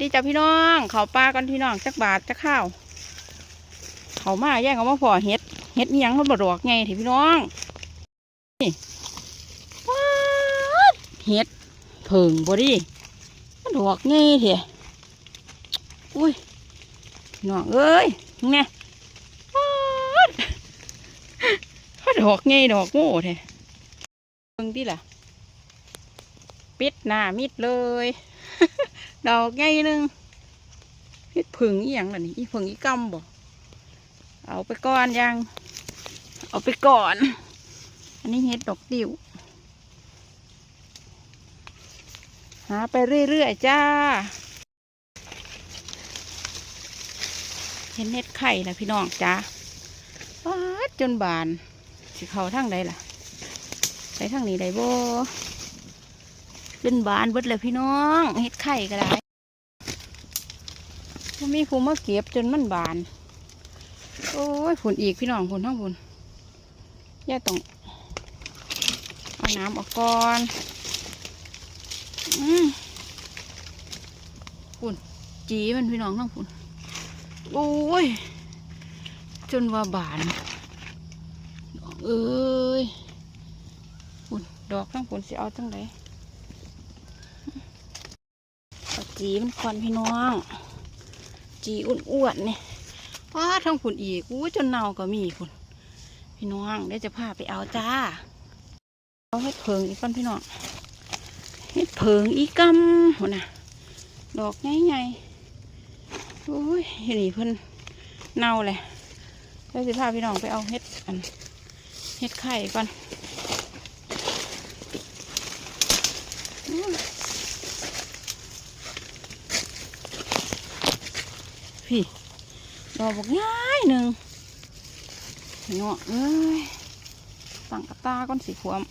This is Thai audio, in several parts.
ดีจ้าพี่น้อง เขาปลากันพี่น้องจักบาทจักข้าว เขามาแย่งเอามาพอเห็ดเห็ดอิหยังมันบดอกไงทีพี่น้องนี่เห็ดเผิงบอดีมันดอกไงเถอะอุ้ยพี่น้องเอ้ยนี่ไงว้าดอกไงดอกโง่เถอะเบิ่งดิล่ะปิดหน้ามิดเลย ดอกไงหนึ่งเฮ็ดผึ่งอีหยังล่ะนี่อีผึ่งอีกำบ่เอาไปก่อนยัง เอาไปก่อน อันนี้เฮ็ดดอกดิวหาไปเรื่อยๆจ้า เห็นเฮ็ดไข่ละพี่น้องจ้าฟาดจนบาน สิเขาทางใดล่ะ ไปทางนี้ได้บ่ ขึ้นบานเบิดเลยพี่น้องเฮ็ดไข่ก็ได้บ่มีผู้มาเก็บจนมันบาน โอ้ยฝนอีกพี่น้องฝนทั้งฝนย่าต้องเอาน้ำออกก่อนอืมฝนจีมันพี่น้องทั้งฝนโอ้ย จนว่าบานเอ้ยฝนดอกทั้งฝนสิเอาทั้งไหนเอา จีมันควันพี่น้อง จีอ้วนๆนี่ว้าทั้งผุนอีกอู้จนเน่าก็มีคุณพี่น้องเดี๋ยวจะพาไปเอาจ้า เอาให้เพิงอีกก่อนพี่น้องให้เพิงอีกกำหัวน่ะดอกใหญ่ๆโอ้ยเห็นนี่เพิ่นเน่าเลยเดี๋ยวจะพาพี่น้องไปเอาเห็ดอันเห็ดไข่ก่อน พี่ดอกบอกง่ายหนึ่งเนาะเอ้ยตั้งกระตาก้อนสีขวม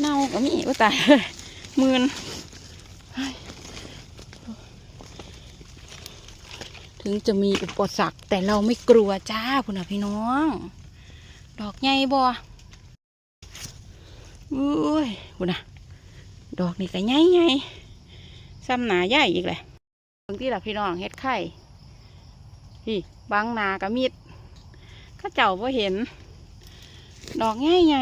เน่าก็มีว่าตายเลยมืนถึงจะมีอุปสรรคแต่เราไม่กลัวจ้าคุณนะพี่น้อง ดอกใหญ่บ่อุ้ยคุณนะดอกนี่ก็ใหญ่ใหญ่ซ้ำหนาใหญ่อีกเล ยบางที่ละพี่น้องเฮ็ดไข่พี่บางนากับมีดข้าเจ้าพ่เห็น ดอกง่ายไง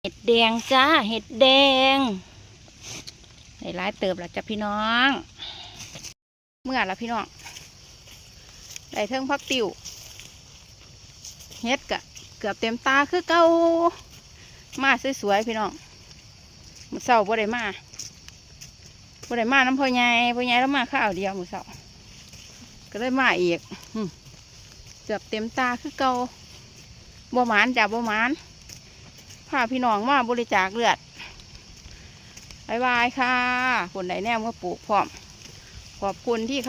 เห็ดแดงจ้า เห็ดแดงได้ร้ายเติบแล้วจ้ะพี่น้อง เมื่อละพี่น้องได้เทิงพักติวเฮ็ดกะ เกือบเต็มตาคือเก่ามาสวยๆพี่น้องมือเสาบ่ได้มาบ่ได้มาน้ำพ่อใหญ่พ่อใหญ่แล้วมาข้าวเดียวมือเสาก็ได้มาอีกเกือบเต็มตาคือเก่าบ่หมานจ้ะบ่หมานพาพี่น้องมาบริจาคเลือดบายบายค่ะคนใดแน่มาปลูกพร้อม ขอบคุณที่เขา